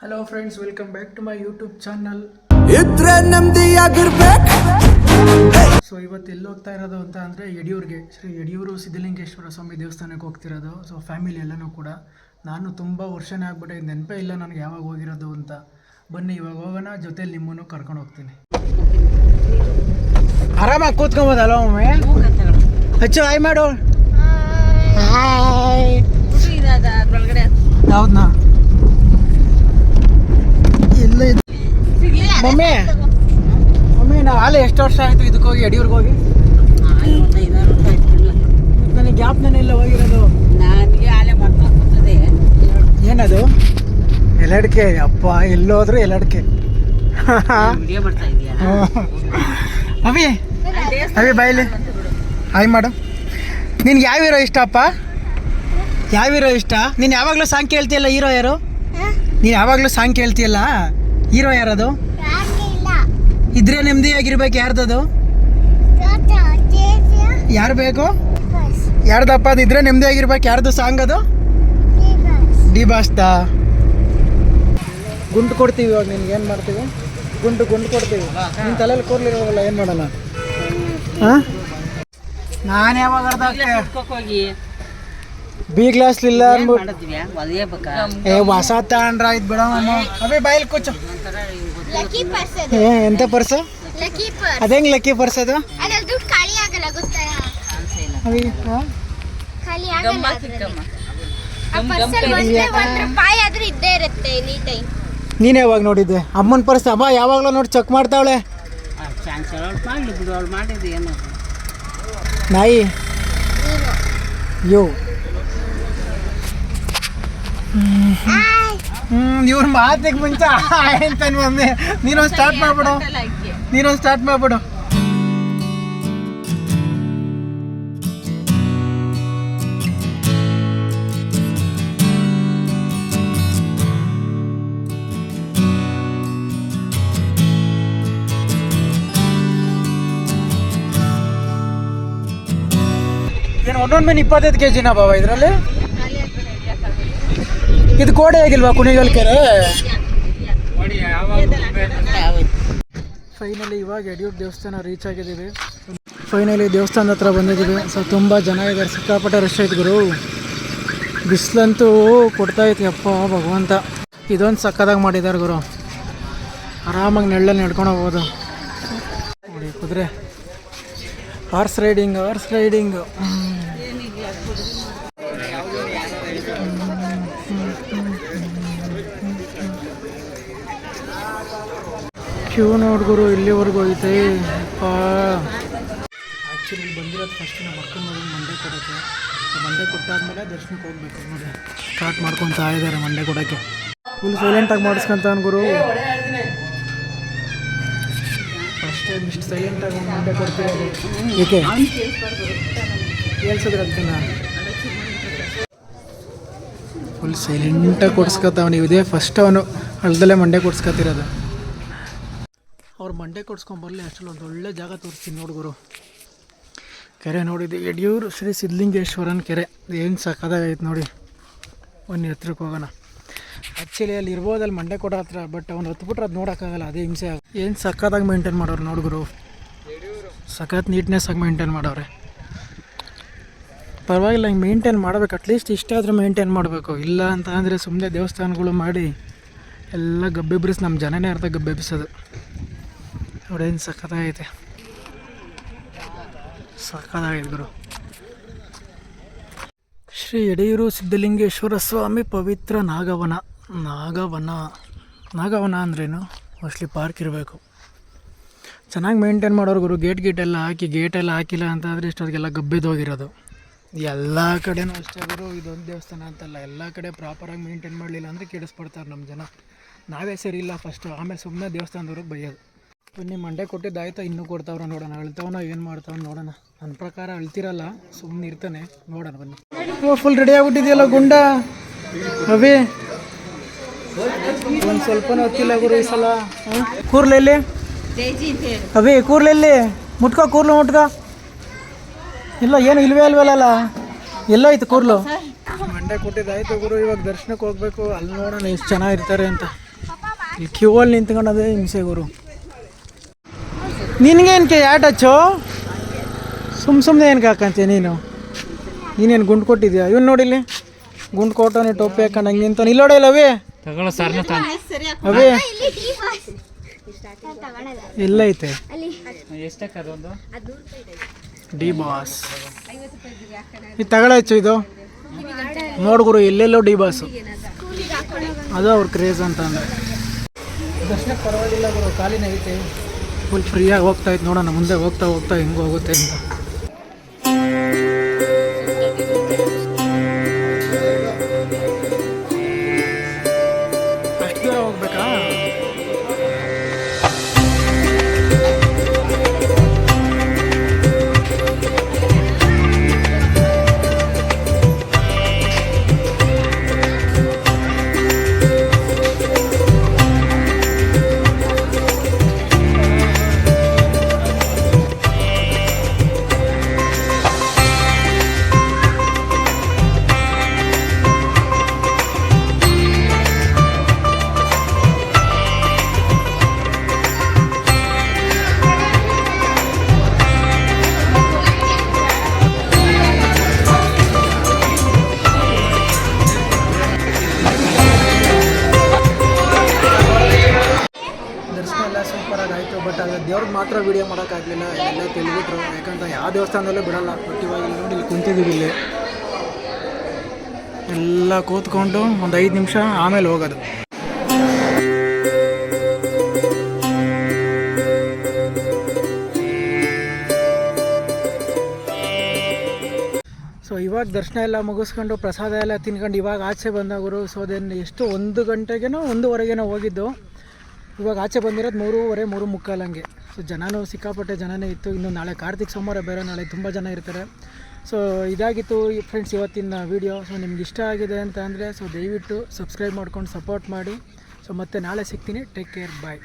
Hello friends welcome back to my YouTube channel ಇದ್ರೆ ನೆಮ್ಮದಿಯಾಗಿರ್ಬೇಕು. So ಇವತ್ತು ಎಲ್ಲಿ ಹೋಗ್ತಾ ಇರೋದು ಅಂತ ಅಂದರೆ ಯಡಿಯೂರಿಗೆ. ಶ್ರೀ ಯಡಿಯೂರು ಸಿದ್ಧಲಿಂಗೇಶ್ವರ ಸ್ವಾಮಿ ದೇವಸ್ಥಾನಕ್ಕೆ ಹೋಗ್ತಿರೋದು. ಸೊ ಫ್ಯಾಮಿಲಿ ಎಲ್ಲನೂ ಕೂಡ. ನಾನು ತುಂಬ ವರ್ಷನೇ ಆಗ್ಬಿಟ್ಟೆ ನೆನಪೇ ಇಲ್ಲ ನನಗೆ ಯಾವಾಗ ಹೋಗಿರೋದು ಅಂತ. ಬನ್ನಿ ಇವಾಗ ಹೋಗೋಣ ಜೊತೆಲಿ ನಿಮ್ಮನ್ನು ಕರ್ಕೊಂಡು ಹೋಗ್ತೀನಿ. ಆರಾಮಾಗಿ ಕೂತ್ಕೊಬೋದಲ್ಲ ಒಮ್ಮೆ ಹಚ್ಚು ಹಾಯ್ ಮಾಡು. ಹಾಯ್ ಯಾವ್ದನ್ನ ಎಲ್ಲ ಇದೆ ಮಮ್ಮಿ ಮಮ್ಮಿ ನಾವು ಆಲೆ ಎಷ್ಟು ವರ್ಷ ಆಯಿತು ಇದಕ್ಕೆ ಹೋಗಿ ಯಡಿಯೂರ್ಗೆ ಹೋಗಿ? ನನಗೆ ಜ್ಞಾಪನೆ ಇಲ್ಲ ಹೋಗಿರೋದು. ನನಗೆ ಆಲೆ ಬರ್ತಾ ಕೂತದೆ ಏನದು? ಎಲ್ಲಡ್ಕೆ ಅಪ್ಪ ಎಲ್ಲೋದ್ರು ಎಲ್ಲಡ್ಕೆ. ಅಭಿ ಅವಿ ಬಾಯ್ಲಿ ಹಾಯ್ ಮಾಡು ನಿನ್ಗೆ ಯಾವ ಹೀರೋ ಇಷ್ಟ ಅಪ್ಪ? ಯಾವ ಹೀರೋ ಇಷ್ಟ? ನೀನು ಯಾವಾಗಲೂ ಸಾಂಗ್ ಕೇಳ್ತಿಯಲ್ಲ ಹೀರೋ ಯಾರು? ನೀನು ಯಾವಾಗಲೂ ಸಾಂಗ್ ಕೇಳ್ತಿಯಲ್ಲ ಹೀರೋ ಯಾರದು? ಇದ್ರೆ ನೆಮ್ಮದಿ ಆಗಿರ್ಬೇಕು. ಯಾರ್ದದು? ಯಾರು ಬೇಕು? ಯಾರ್ದಪ್ಪ ಅದು ಇದ್ರೆ ನೆಮ್ಮದಿಯಾಗಿರ್ಬೇಕು ಯಾರ್ದು ಸಾಂಗ್ ಅದು? ಡಿ ಬಾಸ್ತಾ ಗುಂಡು ಕೊಡ್ತೀವಿ ಇವಾಗ ನಿನ್ಗೆ ಏನು ಮಾಡ್ತೀವಿ? ಗುಂಡು ಗುಂಡು ಕೊಡ್ತೀವಿ. ನಿನ್ನ ತಲೆಯಲ್ಲಿ ಕೂರ್ಲಿರೋಲ್ಲ ಏನು ಮಾಡೋಣ? ಹಾಂ? ನಾನು ಯಾವಾಗ ಬಿ ಗ್ಲಾಸ್ ಇಲ್ಲ ಏ ಹೊಸ ತಗೊಂಡ್ರ ಆಯ್ತು ಬಿಡೋಣ ಅವೇ ಬಾಯಲ್ಲಿ ಕೂಚು. ಲಕ್ಕಿ ಪರ್ಸ್ ಎಂತ ಪರ್ಸು ಲಕ್ಕಿ ಪರ್ಸ್ ಅದೇಂಗ್ ಲಕ್ಕಿ ಪರ್ಸ್ ಅದು? ಅದ್ರಲ್ಲಿ ದುಡ್ಡು ಖಾಲಿ ಆಗಲ್ಲ ಗೊತ್ತಾ? ಖಾಲಿ ಆಗಲ್ಲ. ಆ ಪರ್ಸಲ್ಲಿ ಒಂದೇ ಒಂದ್ ರೂಪಾಯಿ ಆದ್ರೂ ಇದ್ದೇ ಇರುತ್ತೆ ಎನಿ ಟೈಮ್ ನೀನು ಯಾವಾಗ ನೋಡಿದ್ದೆ? ಅಮ್ಮನ ಪರ್ಸ್ ಅಮ್ಮ ಯಾವಾಗಲೂ ನೋಡಿ ಚೆಕ್ ಮಾಡ್ತಾವಳೆ. ಚಾನ್ಸ್ ಅವಳು ಮಾಡಲಿ ಬಿಡು ಅವಳು ಮಾಡಿದ್ದು ಏನು? ನಾಯಿ. ಯೋ. ಹ್ಮ್ ಇವ್ರ ಮಾತಿಗೆ ಮುಂಚೆ ಅಂತ ಮಮ್ಮಿ ನೀನೊಂದು ಸ್ಟಾರ್ಟ್ ಮಾಡ್ಬಿಡು. ನೀನೊಂದು ಸ್ಟಾರ್ಟ್ ಮಾಡ್ಬಿಡು. ಏನು ಒಂದೊಂದು ಮೇಲೆ ಇಪ್ಪತ್ತೈದು ಕೆ ಜಿನ ಬಾವ ಇದರಲ್ಲಿ? ಇದು ಕೋಡೆ ಆಗಿಲ್ವಾ ಕುಣಿಗಲ್ ಕೆರೆ? ಫೈನಲಿ ಇವಾಗ ಯಡಿಯೂರು ದೇವಸ್ಥಾನ ರೀಚ್ ಆಗಿದ್ದೀವಿ. ಫೈನಲಿ ದೇವಸ್ಥಾನದ ಹತ್ರ ಬಂದಿದ್ದೀವಿ. ಸೊ ತುಂಬ ಜನ ಇದ್ದಾರೆ. ಸಿಕ್ಕಾಪಟ್ಟೆ ರಶ್ ಐತೆ ಗುರು. ಬಿಸಿಲಂತೂ ಕೊಡ್ತಾ ಐತಿ ಅಪ್ಪ ಭಗವಂತ. ಇದೊಂದು ಸಕ್ಕದಾಗಿ ಮಾಡಿದ್ದಾರೆ ಗುರು. ಆರಾಮಾಗಿ ನೆಳ್ಳಲ್ಲಿ ನಡ್ಕೊಂಡು ಹೋಗ್ಬೋದು. ನೋಡಿ ಕುದುರೆ. Horse riding horse riding queue ನೋಡ್ಗುರು ಇಲ್ಲಿವರೆಗೂ ಐತೆ. ಅಪ್ಪ ಆ್ಯಕ್ಚುಲಿ ಬಂದಿರೋದು ಫಸ್ಟ್ ನಮ್ಮ ಅಕ್ಕನ ಮಗನ ಮಂಡೆ ಕೊಡೋಕ್ಕೆ. ಮಂಡೆ ಕೊಟ್ಟಾದ್ಮೇಲೆ ದರ್ಶನಕ್ಕೆ ಹೋಗ್ಬೇಕು ನೋಡಿ ಸ್ಟಾರ್ಟ್ ಮಾಡ್ಕೊತಾ ಇದ್ದಾರೆ ಮಂಡೆ ಕೊಡೋಕ್ಕೆ. ಫುಲ್ ಸೈಲೆಂಟಾಗಿ ಮಾಡಿಸ್ಕೊಂತ ಗುರು. ಫಸ್ಟ್ ಟೈಮ್ ಇಷ್ಟು ಸೈಲೆಂಟಾಗಿ ಮಂಡೆ ಕೊಡ್ತೀವಿ ಏಕೆ? ಕೇಳಿಸಿದ್ರೆ ಅದನ್ನ ಫುಲ್ ಸೈಲೆಂಟಾಗಿ ನೀವು. ಇದೇ ಫಸ್ಟ್ ಅವನು ಹಳ್ದಲ್ಲೇ ಮಂಡೆ ಕೊಡ್ಸ್ಕೊತಿರೋದು. ಅವ್ರು ಮಂಡೆ ಕೊಡ್ಸ್ಕೊಂಬರ್ಲಿ ಅಷ್ಟರಲ್ಲಿ ಒಂದು ಒಳ್ಳೆ ಜಾಗ ತೋರಿಸ್ತೀನಿ ನೋಡ್ಗುರು ಕೆರೆ ನೋಡಿದ್ದು ಯಡಿಯೂರು ಶ್ರೀ ಸಿದ್ಧಲಿಂಗೇಶ್ವರನ ಕೆರೆ. ಏನು ಸಕ್ಕದಾಗೈತೆ ನೋಡಿ. ಒಂದು ಹತ್ರಕ್ಕೆ ಹೋಗೋಣ. ಆ್ಯಕ್ಚುಲಿ ಅಲ್ಲಿ ಇರ್ಬೋದು ಅಲ್ಲಿ ಮಂಡೆ ಕೊಡೋ ಹತ್ರ ಬಟ್ ಅವ್ನು ಹತ್ಬಿಟ್ರೆ ಅದು ನೋಡೋಕ್ಕಾಗಲ್ಲ ಅದೇ ಹಿಂಸೆ ಏನು ಸಕ್ಕದಾಗಿ ಮೇಂಟೈನ್ ಮಾಡೋರು ನೋಡ್ಗುರು ಸಖತ್ ನೀಟ್ನೆಸ್ ಆಗಿ ಮೇಂಟೈನ್ ಮಾಡವ್ರೆ ಪರವಾಗಿಲ್ಲ, ಹಿಂಗೆ ಮೇಂಟೈನ್ ಮಾಡಬೇಕು. ಅಟ್ಲೀಸ್ಟ್ ಇಷ್ಟಾದರೂ ಮೇಂಟೈನ್ ಮಾಡಬೇಕು. ಇಲ್ಲ ಅಂತ ಅಂದರೆ ಸುಮ್ಮನೆ ದೇವಸ್ಥಾನಗಳು ಮಾಡಿ ಎಲ್ಲ ಗಬ್ಬೆಬ್ರಿಸಿ ನಮ್ಮ ಜನನೇ ಅರ್ಧ ಗಬ್ಬೆಬ್ಬಿಸೋದು ನೋಡೇನು ಸಖತ್ತಾಗೈತೆ. ಸಖತ್ತಾಗೈತೆ ಗುರು. ಶ್ರೀ ಯಡಿಯೂರು ಸಿದ್ಧಲಿಂಗೇಶ್ವರ ಸ್ವಾಮಿ ಪವಿತ್ರ ನಾಗವನ. ನಾಗವನ. ನಾಗವನ ಅಂದ್ರೇನು? ಮೋಸ್ಟ್ಲಿ ಪಾರ್ಕ್ ಇರಬೇಕು. ಚೆನ್ನಾಗಿ ಮೇಂಟೈನ್ ಮಾಡೋರು ಗುರು. ಗೇಟ್ ಗೇಟ್ ಎಲ್ಲ ಹಾಕಿ ಗೇಟೆಲ್ಲ ಹಾಕಿಲ್ಲ ಅಂತಂದರೆ ಇಷ್ಟೊತ್ತಿಗೆಲ್ಲ ಗಬ್ಬೆದೋಗಿರೋದು. ಎಲ್ಲ ಕಡೆನೂ ಅಷ್ಟೇ ಗುರು ಇದೊಂದು ದೇವಸ್ಥಾನ ಅಂತಲ್ಲ ಎಲ್ಲ ಕಡೆ ಪ್ರಾಪರಾಗಿ ಮೇಂಟೈನ್ ಮಾಡಲಿಲ್ಲ ಅಂದರೆ ಕೆಡಿಸ್ಬಿಡ್ತಾರೆ ನಮ್ಮ ಜನ. ನಾವೇ ಸರಿ ಇಲ್ಲ ಫಸ್ಟು ಆಮೇಲೆ ಸುಮ್ಮನೆ ದೇವಸ್ಥಾನದವ್ರಿಗೆ ಬೈಯೋದು. ಬನ್ನಿ ಮಂಡೆ ಕೊಟ್ಟಿದ್ದಾಯ್ತಾ ಇನ್ನೂ ಕೊಡ್ತಾವ್ರ ನೋಡೋಣ. ಅಳ್ತಾವನ ಏನು ಮಾಡ್ತಾವ ನೋಡೋಣ. ನನ್ನ ಪ್ರಕಾರ ಅಳ್ತಿರಲ್ಲ ಸುಮ್ಮನೆ ಇರ್ತಾನೆ ನೋಡೋಣ ಬನ್ನಿ. ಓ ಫುಲ್ ರೆಡಿ ಆಗಿಬಿಟ್ಟಿದೆಯಲ್ಲ ಗುಂಡ? ಅಭಿ? ಒಂದು ಸ್ವಲ್ಪ ಹೊತ್ತಿಲ್ಲ ಗುರು ಈ ಸಲ. ಕೂರ್ಲೆಲ್ಲಿ ಅಭಿ ಕೂರ್ಲೆಲ್ಲಿ ಮುಟ್ಕೋ ಕೂರ್ಲು ಮುಟ್ಕೋ. ಇಲ್ಲ ಏನು ಇಲ್ವೇ ಇಲ್ವಲ್ಲ ಎಲ್ಲೋ ಐತೆ ಕೂರ್ಲು. ಮಂಡೆ ಕೊಟ್ಟಿದ್ದಾಯ್ತು ಗುರು ಇವಾಗ ದರ್ಶನಕ್ಕೆ ಹೋಗ್ಬೇಕು. ಅಲ್ಲಿ ನೋಡೋಣ ಎಷ್ಟು ಚೆನ್ನಾಗಿರ್ತಾರೆ ಅಂತ. ಇಲ್ಲಿ ಕ್ಯೂ ಅಲ್ಲಿ ನಿಂತ್ಕೊಂಡದೇ ಹಿಂಸೆ ಗುರು. ನಿನಗೇನಕ್ಕೆ ಯಾಟ್ ಹಚ್ಚು ಸುಮ್ಮ ಸುಮ್ಮನೆ ಏನಕ್ಕೆ ಹಾಕಂತೀಯ ನೀನು? ನೀನೇನು ಗುಂಡು ಕೊಟ್ಟಿದ್ಯಾ? ಇವನು ನೋಡಿಲ್ಲಿ ಗುಂಡು ಕೊಟ್ಟವನು ಟೊಪ್ಪಿ ಹಾಕೊಂಡು ಹಂಗೆ ನಿಂತಾನೆ. ಇಲ್ಲ ನೋಡಿಲ್ಲ ಅವೇ. ತಗೊಳ್ಳೋ ಸರ್ನ ಅವೇ. ಇಲ್ಲಿ ಟೀ ಡಿ ಬಾಸ್. ಇದು ತಗೊಳಚ್ಚು ಇದು? ನೋಡ್ಗುರು ಎಲ್ಲೆಲ್ಲೋ ಡಿ ಬಾಸು. ಅದು ಅವ್ರ ಕ್ರೇಜ್ ಅಂತ ಅಂದ್ರೆ ದರ್ಶನಕ್ಕೆ ಪರವಾಗಿಲ್ಲ ಗುರು ಕಾಲಿನ ಐತೆ. ಫುಲ್ ಫ್ರೀಯಾಗಿ ಹೋಗ್ತಾ ಇತ್ತು ನೋಡೋಣ ಮುಂದೆ ಹೋಗ್ತಾ ಹೋಗ್ತಾ ಹೆಂಗೆ ಹೋಗುತ್ತೆ ಅಂತ. ಮಾತ್ರ ವೀಡಿಯೋ ಮಾಡೋಕ್ಕಾಗಲಿಲ್ಲ. ಎಲ್ಲ ತಿಳಿಬಿಟ್ರು. ಯಾಕಂತ ಯಾವ ದೇವಸ್ಥಾನದಲ್ಲೂ ಬಿಡಲ್ಲ. ಬಟ್ ಇವಾಗ ನೋಡಿ ಇಲ್ಲಿ ಕುಂತಿದ್ದೀವಿ ಇಲ್ಲಿ. ಎಲ್ಲ ಕೂತ್ಕೊಂಡು ಒಂದು ಐದು ನಿಮಿಷ ಆಮೇಲೆ ಹೋಗೋದು. ಸೊ ಇವಾಗ ದರ್ಶನ ಎಲ್ಲ ಮುಗಿಸ್ಕೊಂಡು ಪ್ರಸಾದ ಎಲ್ಲ ತಿನ್ಕೊಂಡು ಇವಾಗ ಆಚೆ ಬಂದಾಗರು ಸೊ ದೆನ್ ಎಷ್ಟು ಒಂದು ಗಂಟೆಗೇನೋ ಒಂದೂವರೆಗೇನೋ ಹೋಗಿದ್ದು. ಇವಾಗ ಆಚೆ ಬಂದಿರೋದು ಮೂರುವರೆ ಮೂರು ಮುಕ್ಕಾಲು ಹಂಗೆ. ಸೊ ಜನನೂ ಸಿಕ್ಕಾಪಟ್ಟೆ ಜನನೇ ಇತ್ತು. ಇನ್ನು ನಾಳೆ ಕಾರ್ತಿಕ್ ಸೋಮವಾರ ಬೇರೆ ನಾಳೆ ತುಂಬ ಜನ ಇರ್ತಾರೆ. ಸೊ ಇದಾಗಿತ್ತು ಫ್ರೆಂಡ್ಸ್ ಇವತ್ತಿನ ವೀಡಿಯೋ ಸೊ ನಿಮ್ಗೆ ಇಷ್ಟ ಆಗಿದೆ ಅಂತ ಅಂದರೆ ಸೊ ದಯವಿಟ್ಟು ಸಬ್ಸ್ಕ್ರೈಬ್ ಮಾಡ್ಕೊಂಡು ಸಪೋರ್ಟ್ ಮಾಡಿ. ಸೊ ಮತ್ತೆ ನಾಳೆ ಸಿಗ್ತೀನಿ. Take care bye